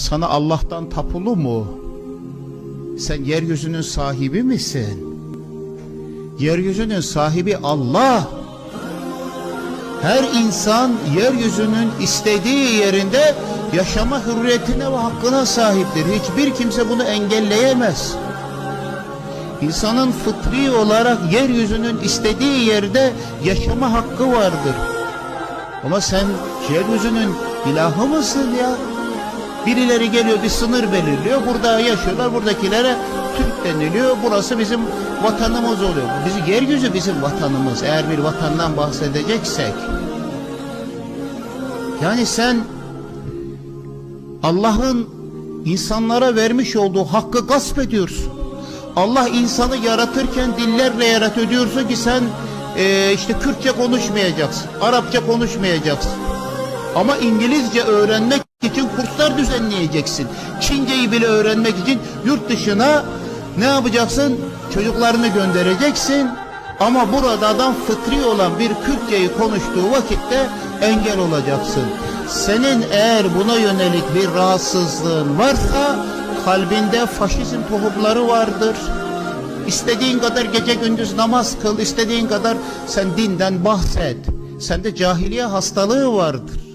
Sana Allah'tan tapulu mu? Sen yeryüzünün sahibi misin? Yeryüzünün sahibi Allah. Her insan yeryüzünün istediği yerinde yaşama hürriyetine ve hakkına sahiptir. Hiçbir kimse bunu engelleyemez. İnsanın fıtri olarak yeryüzünün istediği yerde yaşama hakkı vardır. Ama sen yeryüzünün ilahı mısın ya? Birileri geliyor bir sınır belirliyor. Burada yaşıyorlar. Buradakilere Türk deniliyor. Burası bizim vatanımız oluyor. Bizim yeryüzü bizim vatanımız. Eğer bir vatandan bahsedeceksek. Yani sen Allah'ın insanlara vermiş olduğu hakkı gasp ediyorsun. Allah insanı yaratırken dillerle yaratıyor diyorsun ki sen eee, işte Kürtçe konuşmayacaksın, Arapça konuşmayacaksın. Ama İngilizce öğrenmek için kurslar düzenleyeceksin. Çinceyi bile öğrenmek için yurt dışına ne yapacaksın? Çocuklarını göndereceksin. Ama burada adam fıtri olan bir Kürtçeyi konuştuğu vakitte engel olacaksın. Senin eğer buna yönelik bir rahatsızlığın varsa kalbinde faşizm tohumları vardır. İstediğin kadar gece gündüz namaz kıl, istediğin kadar sen dinden bahset. Sende cahiliye hastalığı vardır.